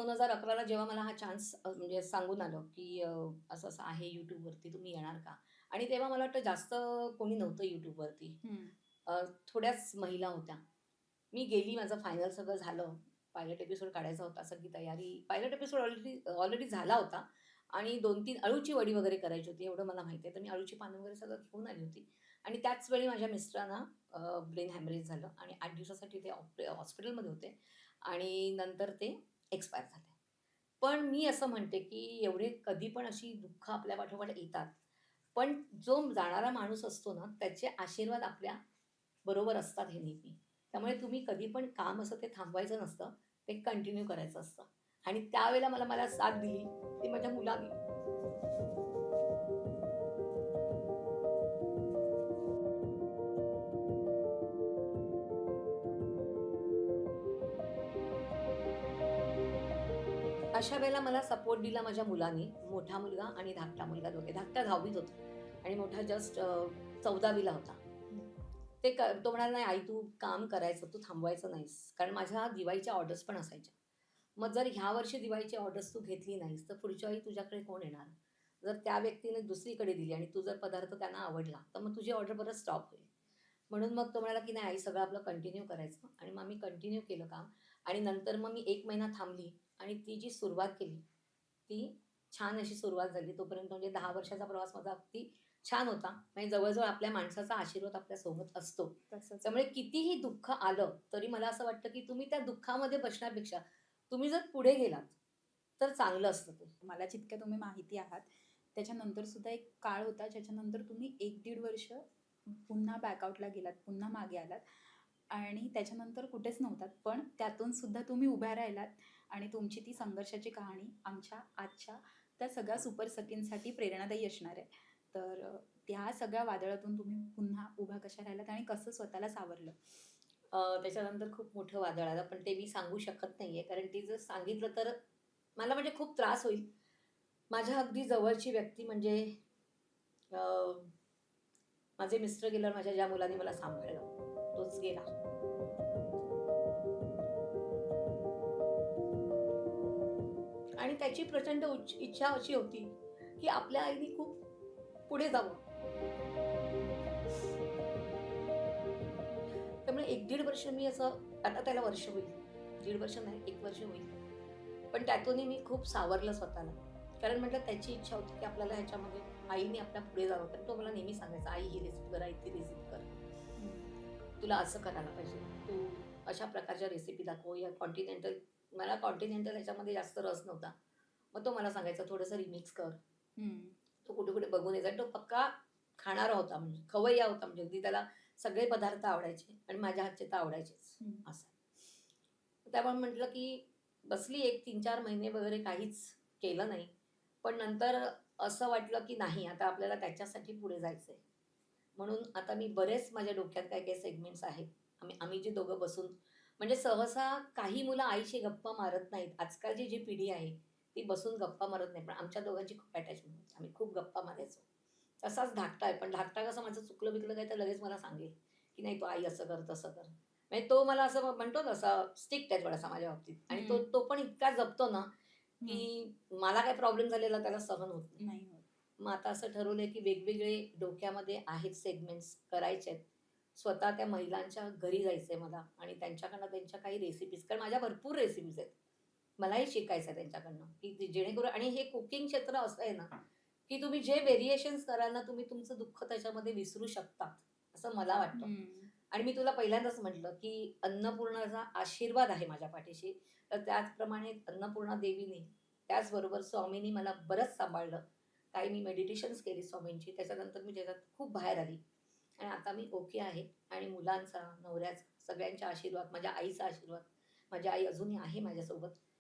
दोन हजार अकराला जेव्हा मला हा चान्स म्हणजे सांगून आलं की असं असं आहे यूट्यूबवरती तुम्ही येणार का? आणि तेव्हा मला वाटतं जास्त कोणी नव्हतं यूट्यूबवरती थोड्याच महिला होत्या. मी गेली माझं फायनल सगळं झालं. पायलट एपिसोड काढायचा होता सगळी तयारी. पायलट एपिसोड ऑलरेडी ऑलरेडी झाला होता. आणि दोन तीन अळूची वडी वगैरे करायची होती एवढं मला माहिती आहे. तर मी अळूची पानं वगैरे सगळं घेऊन आली होती. आणि त्याच वेळी माझ्या मिस्टरांना ब्रेन हॅमरेज झालं. आणि आठ दिवसासाठी ते ऑपरे हॉस्पिटलमध्ये होते. आणि नंतर ते एक्सपायर झाले पण मी असं म्हणते की एवढे कधी पण अशी दुःख आपल्या पाठोपाठ येतात. पण जो जाणारा माणूस असतो ना त्याचे आशीर्वाद आपल्या बरोबर असतात हे नेहमी. त्यामुळे तुम्ही कधी पण काम असं ते थांबवायचं नसतं ते कंटिन्यू करायचं असतं. आणि त्यावेळेला मला मला साथ दिली ती माझ्या मुलाने. अशा वेळेला मला सपोर्ट दिला माझ्या मुलांनी मोठा मुलगा आणि धाकटा मुलगा दोघे. धाकटा दहावीत होता आणि मोठा जस्ट चौदावीला होता. ते क तो म्हणाला नाही आई तू काम करायचं तू थांबवायचं नाहीस. कारण माझ्या दिवाळीच्या ऑर्डर्स पण असायच्या. मग जर ह्या वर्षी दिवाळीची ऑर्डर्स तू घेतली नाहीस तर पुढच्या वेळी तुझ्याकडे कोण येणार? जर त्या व्यक्तीने दुसरीकडे दिली आणि तू जर पदार्थ त्यांना आवडला तर मग तुझी ऑर्डर परत स्टॉप होईल. म्हणून मग तो म्हणाला की नाही आई सगळं आपलं कंटिन्यू करायचं. आणि मग मी कंटिन्यू केलं काम. आणि नंतर मग मी एक महिना थांबली. आणि ती जी सुरुवात केली ती छान अशी सुरुवात झाली. तोपर्यंत म्हणजे दहा वर्षाचा प्रवास माझा अगदी छान होता. म्हणजे जवळजवळ आपल्या माणसाचा आशीर्वाद आपल्यासोबत असतो. त्यामुळे कितीही दुःख आलं तरी मला असं वाटतं की तुम्ही त्या दुःखामध्ये बसण्यापेक्षा तुम्ही जर पुढे गेलात तर चांगलं असतं ते. मला जितक्या तुम्ही माहिती आहात त्याच्यानंतर सुद्धा एक काळ होता ज्याच्यानंतर तुम्ही एक दीड वर्ष पुन्हा बॅकआउटला गेलात पुन्हा मागे आलात. आणि त्याच्यानंतर कुठेच नव्हतात पण त्यातून सुद्धा तुम्ही उभ्या राहिलात. आणि तुमची ती संघर्षाची कहाणी आमच्या आजच्या त्या सगळ्या सुपर सखींसाठी प्रेरणादायी असणार आहे. तर त्या सगळ्या वादळातून तुम्ही पुन्हा उभा कशा राहिलात आणि कसं स्वतःला सावरलं? त्याच्यानंतर खूप मोठं वादळ आलं पण ते मी सांगू शकत नाही आहे कारण ते जर सांगितलं तर मला म्हणजे खूप त्रास होईल. माझ्या अगदी जवळची व्यक्ती म्हणजे माझे मिस्टर गेल्यावर माझ्या ज्या मुलांनी मला सांभाळलं तोच गेला. आणि त्याची प्रचंड उच्च- इच्छा अशी होती की आपल्या आईने खूप पुढे जावं. त्यामुळे एक दीड वर्ष मी असं आता त्याला वर्ष होईल. दीड वर्ष नाही एक वर्ष होईल. पण त्यातूनही मी खूप सावरलं स्वतःला. कारण म्हटलं त्याची इच्छा होती की आपल्याला ह्याच्यामध्ये आईने आपल्या पुढे जावं. कारण तो मला नेहमी सांगायचा आई ही रेसिपी कर आई ती रेसिपी कर. तुला असं करायला पाहिजे. तू अशा प्रकारच्या रेसिपी दाखव. या कॉन्टिनेंटल मला कॉन्टिनेंटल ह्याच्यामध्ये जास्त रस नव्हता. मग तो मला सांगायचा थोडंसं रिमिक्स कर. तो कुठे कुठे बघून यायचा तो पक्का खाणारा होता म्हणजे खवय्या होता म्हणजे अगदी त्याला सगळे पदार्थ आवडायचे आणि माझ्या हातचे तर आवडायचेच. असं. त्यामुळे म्हटलं की बसली एक तीन चार महिने वगैरे काहीच केलं नाही. पण नंतर असं वाटलं की नाही आता आपल्याला त्याच्यासाठी पुढे जायचं आहे म्हणून आता मी बरेच माझ्या डोक्यात काय काय सेगमेंट्स आहेत. आम्ही आम्ही जे दोघं बसून म्हणजे सहसा काही मुलं आईशी गप्पा मारत नाहीत. आजकालची जी पिढी आहे ती बसून गप्पा मारत नाही. पण आमच्या दोघांची खूप अटॅचमेंट होती. आम्ही खूप गप्पा मारायचो. तसाच धाकटा आहे. पण धाकटा कसं माझं चुकलं बिकलं काय तर लगेच मला सांगेल की नाही तो आई असं कर तसं कर. म्हणजे तो मला असं म्हणतो ना असा स्टिक आहे थोडासा माझ्या बाबतीत. आणि तो तो पण इतका जपतो ना की मला काय प्रॉब्लेम झालेला त्याला सहन होत नाही. मग आता असं ठरवलंय की वेगवेगळे डोक्यामध्ये आहेत सेगमेंट्स करायचे आहेत. स्वतः त्या महिलांच्या घरी जायचंय मला आणि त्यांच्याकडनं त्यांच्या काही रेसिपीज कारण माझ्या भरपूर रेसिपीज आहेत. मलाही शिकायचं आहे त्यांच्याकडनं की जेणेकरून आणि हे कुकिंग क्षेत्र असं आहे ना की तुम्ही जे व्हेरिएशन्स कराल ना तुम्ही तुमचं दुःख त्याच्यामध्ये विसरू शकतात असं मला वाटतं. आणि मी तुला पहिल्यांदाच म्हटलं की अन्नपूर्णाचा आशीर्वाद आहे माझ्या पाठीशी. तर त्याचप्रमाणे अन्नपूर्णा देवीने त्याचबरोबर स्वामींनी मला बरंच सांभाळलं. काही मी मेडिटेशन्स केली स्वामींची त्याच्यानंतर मी त्याच्यात खूप बाहेर आली. आणि आता मी ओके आहे. आणि मुलांचा नवऱ्याचा सगळ्यांचा आशीर्वाद माझ्या आईचा आशीर्वाद माझी आई अजूनही आहे माझ्यासोबत.